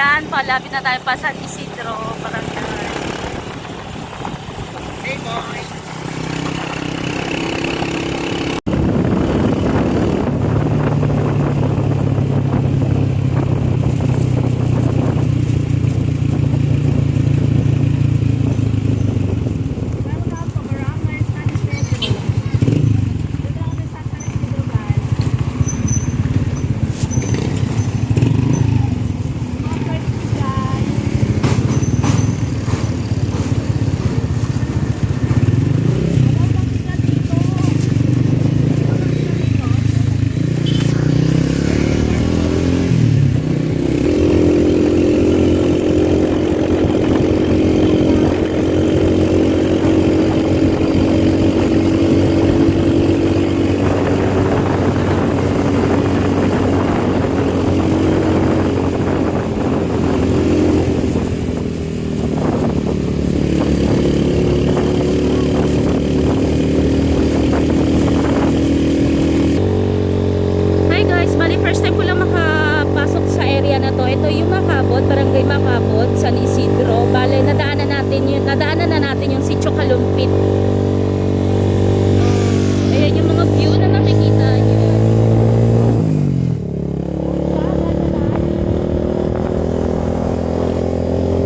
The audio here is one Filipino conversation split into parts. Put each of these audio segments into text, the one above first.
Ayan, palapit na tayo pa San Isidro, Barangay. Hey, boy. Welcome to Barangay San Isidro. Dito kami sa San Isidro, guys. Mga pwede guys. Welcome sila dito. Welcome sila dito. Hi guys, bali first time ko lang makapasok sa area na to. Ito yung Makabot, Barangay Makabot, San Isidro. Bale, nadaanan natin yun, nadaanan na natin yung Sitio Kalumpit. Ayan yung mga view na nakikita nyo.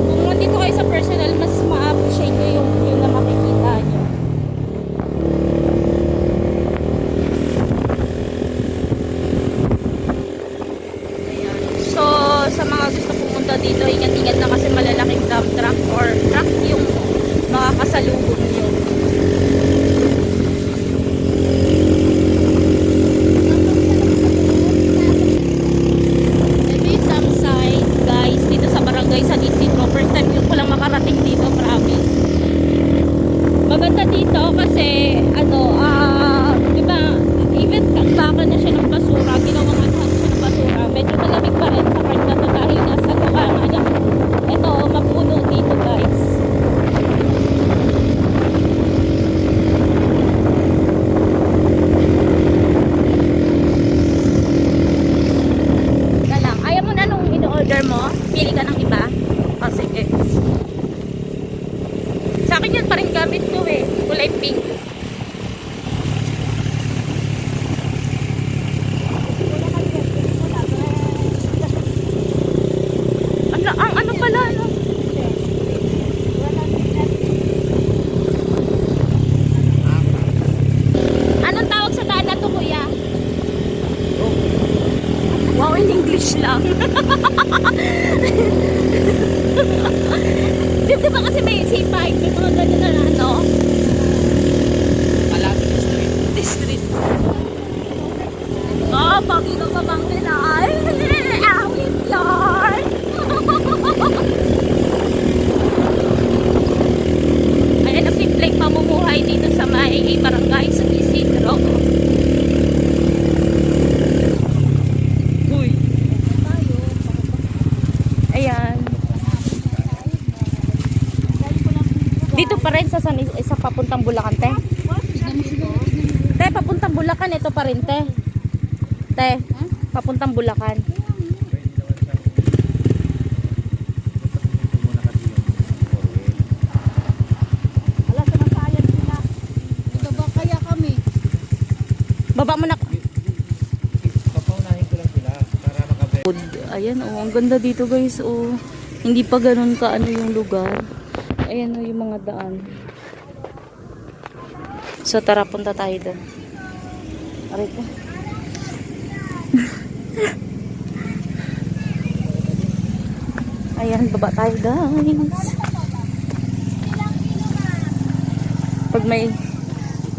Kung nandito kayo sa personal, mas ma-appreciate nyo yung view na makikita nyo. So, sa mga gusto pumunta dito, ingat-ingat na kasi malalaking dump truck or truck yung makakasalubong nyo. Ito yung dump site, guys, dito sa barangay San Isidro. First time ko lang makarating dito, promise. Maganda dito kasi, ano, ah, di ba, even bakbakan na siya ng basura, ginawang lahat siya ng basura. Medyo malamig pa rin sa part na to dahil nasa tukana niya. Ito, mapuno dito, guys. Teka lang, ayaw mo na nung in-order mo? Pili ka ng iba? O, sige. Sa akin yan pa rin gamit ko eh. Kulay pink. Ano, ang ano pala, ano? Anong tawag sa daan na to, kuya? Wow, in English lang. Di di ba kasi may C5, may mga ganyan na ano? Malapit na street. District. Oh, pagi ka pa bang nila? Ay, awit yan. Ayan ang simpleng pamumuhay dito sa may barangay sa Isidro. Uy. Ayan. Dito pa rin sa, San, sa papuntang Bulacan, te. Te, papuntang Bulacan, ito pa rin, te. Te, papuntang Bulacan. Baba mo na. Papaunahin ko lang sila para makabe. Ayan, oh, ang ganda dito, guys. Oh, hindi pa ganun ka ano yung lugar. Ayan, oh, yung mga daan. So, tara, punta tayo doon. Aray ko. Ayan, baba tayo, guys. Pag may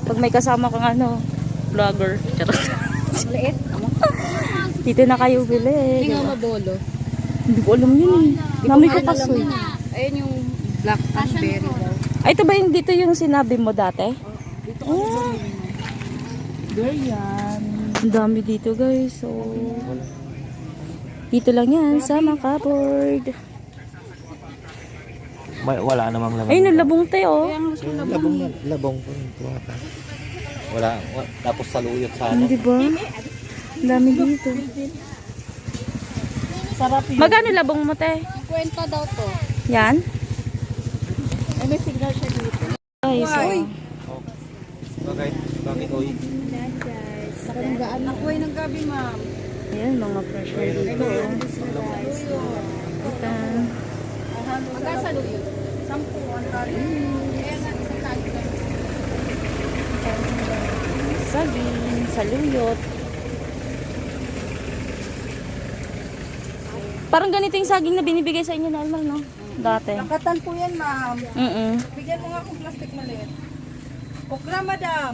pag may kasama kang ano, vlogger. Charot. Liit. Dito na kayo bili. Hindi nga mabolo. Hindi ko alam yun eh. Nami ko kasoy. Ayun yung black raspberry daw. Ay, ito ba yung dito yung sinabi mo dati? Dito Oh. Durian. Ang dami dito guys. So, dito lang yan sa Makabord. May, wala namang laman. Ay, nalabong tayo. Ko na labong, labong ko yung tuwata. Wala, wa- tapos saluyot sa ano. Hindi ba? Ang dami dito. Sarap yun. Magkano labong mo te? 50 daw to. Yan. Ay, signal siya dito. Guys, Uy. Bakit? Bakit? Yan guys. Nakaranggaan ako ay ng gabi ma'am. Ayan, mga pressure dito. Ito. Magkasalo yun? Sampu, ang kari. Saging, saluyot. Parang ganito yung saging na binibigay sa inyo normal, no? Dati. Nakatan po yan ma'am. Mm Bigyan mo nga akong plastic maliit. Okra madam.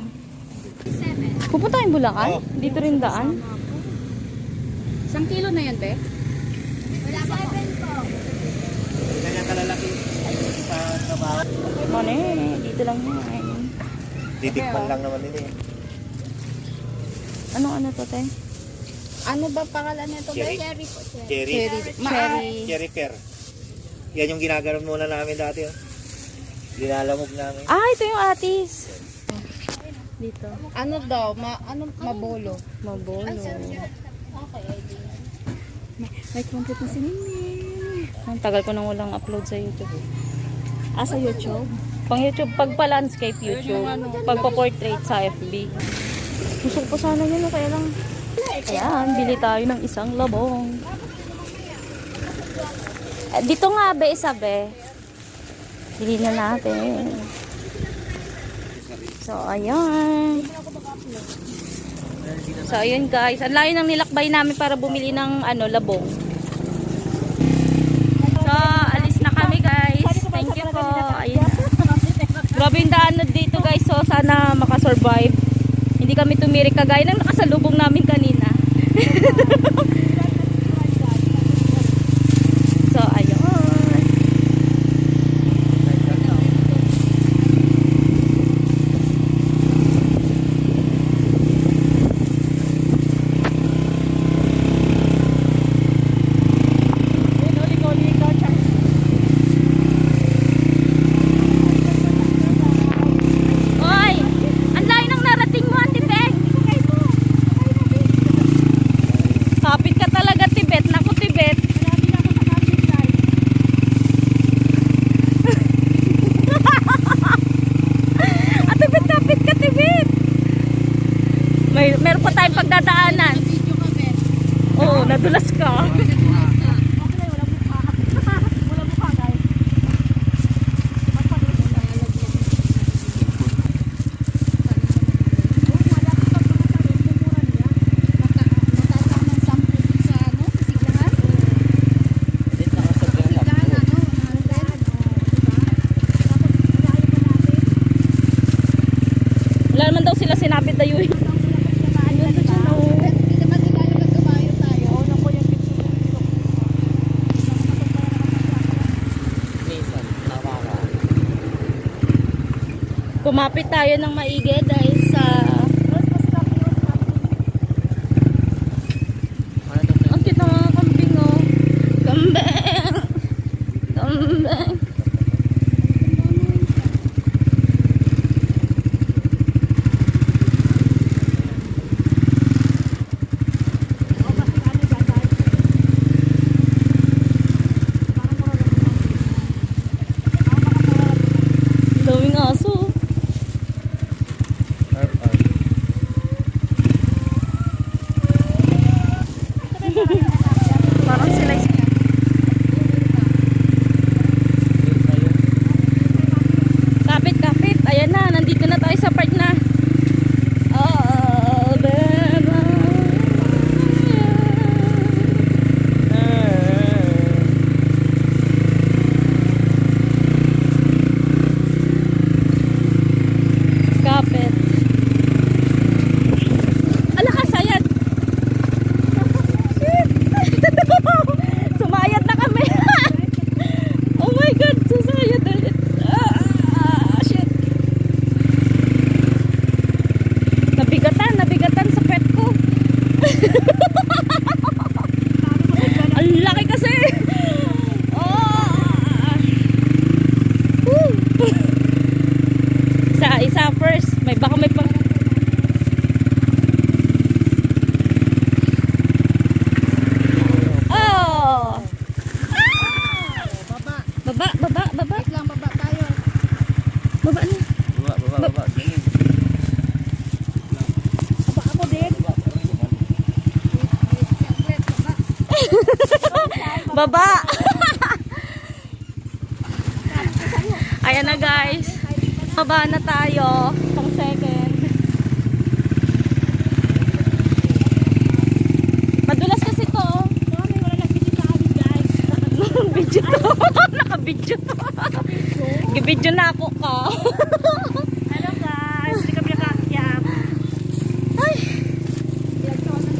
Pupunta tayong Bulacan? Oo. Dito rin daan? Isang kilo na yan, be? Ganyan kalalaki sa trabaho. Ano eh, dito lang yan. Titikman lang naman nila eh. Ano ano to, te? Ano ba pangalan nito? Cherry. Cherry po, cherry. Cherry. Cherry. Cherry pear. Yan yung ginaganon muna namin dati. Oh. Dinalamog namin. Ah, ito yung atis. Dito. Ano daw? Ma ano mabolo? Mabolo. May content na si Nini. Ang tagal ko nang walang upload sa YouTube. Ah, sa YouTube? Pang YouTube, pag pa landscape YouTube, pag pa portrait sa FB. Gusto ko pa sana yun, kaya lang. Ayan, bili tayo ng isang labong. Dito nga, be, isa, be. Na natin. So, ayan. So, ayun guys. Ang layo ng nilakbay namin para bumili ng ano, labong. So, alis na kami guys. Thank you po. Ayun. Grabe yung daan dito guys. So, sana makasurvive. Hindi kami tumirik kagaya ng nakasalubong namin kanina. இருக்கா Kumapit tayo ng maigi dahil sa... Ang cute ng mga kambing, oh. Kambing! Kambing! Ang daming aso. Baba! Ayan na guys. Baba na tayo. Pang second. Madulas kasi to. oh. Sorry, wala lang dito sa amin guys. Video to. Naka-video to. Gibidyo na ako ka. Hello guys, hindi kami nakakakyam. Ay. Pinagtawanan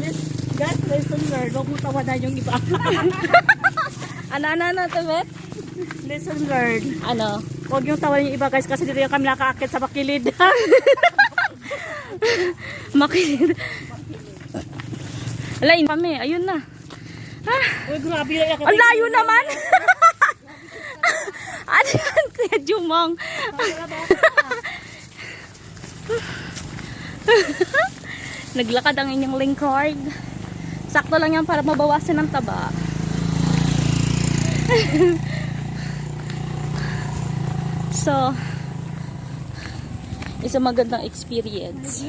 Ayan. Guys, lesson learned. Huwag mo tawanan yung iba. ano, ano, ano, Tibet? lesson learned. Ano? Huwag yung tawanan yung iba guys kasi dito yung kami nakakakit sa bakilid. Makinig. Alay, kami. Ayun na. Ah, Uy, grabe na ang layo naman. ano yan, Kuya Jumong? Naglakad ang inyong lingkord. Sakto lang yan para mabawasan ng taba. so, isang magandang experience.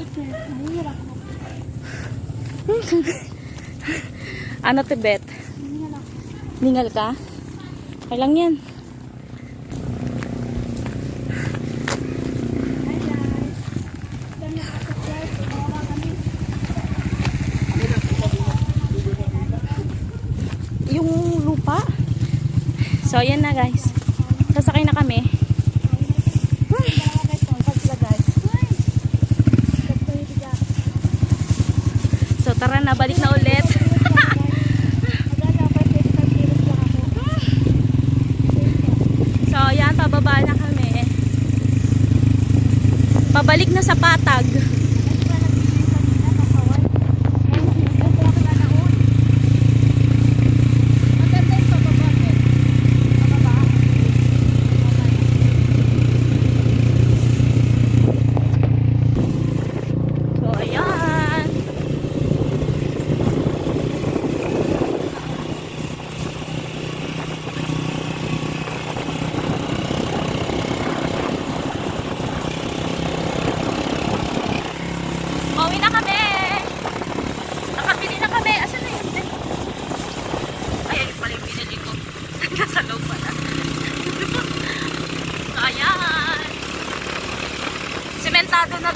Ano, Tibet? Ningal ka? Okay lang yan. Yung lupa. So, ayan na guys. Sasakay na kami. So, tara na. Balik na ulit. So, ayan. Pababa na kami. Pabalik na sa patag. So, ayan. Pauwi na kami. Nakabili na kami. Asan na yun? Ay, ayun pala yung binili ko. Nasa loob pala. so, ayan. Sementado na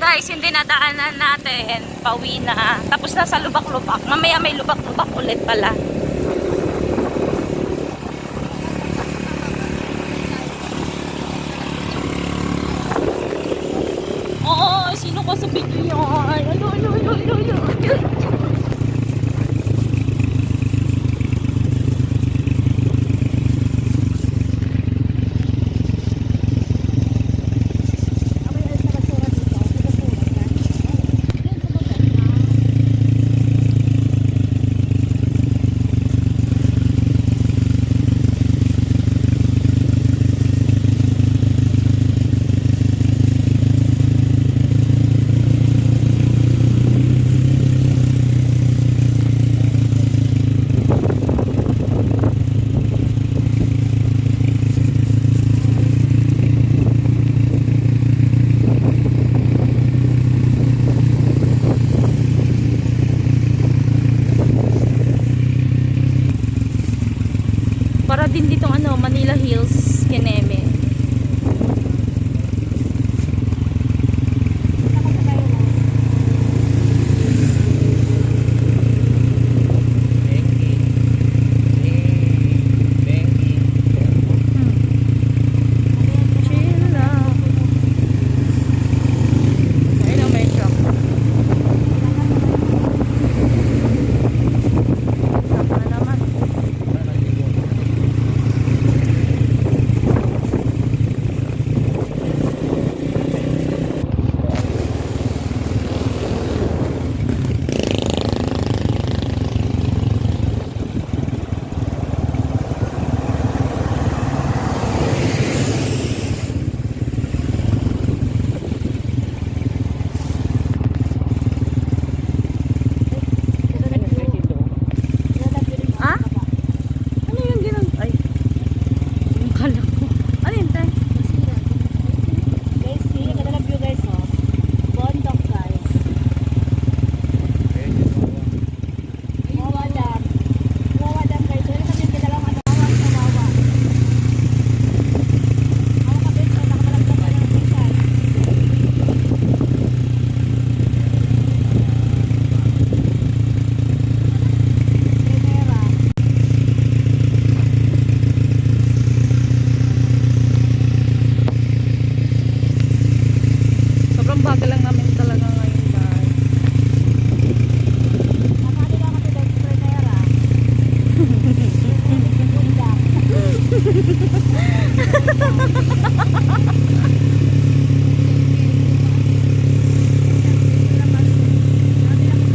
guys, hindi nadaanan natin. Pauwi na. Tapos na sa lubak-lubak. Mamaya may lubak-lubak ulit pala.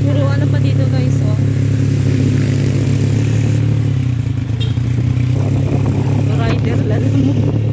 Puro ano pa dito guys oh. Rider lang mo.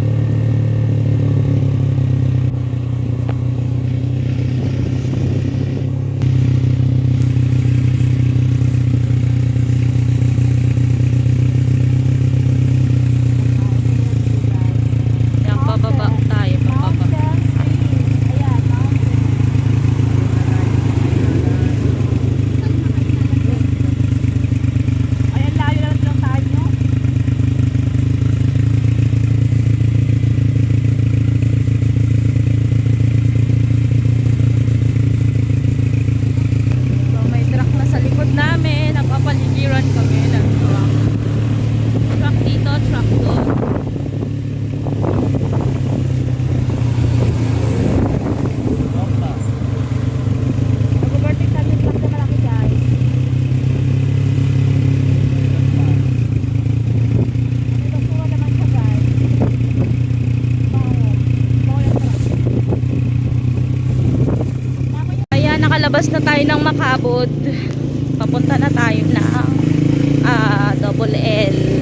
Nakalabas na tayo ng Makabod. Papunta na tayo ng ah, Double L.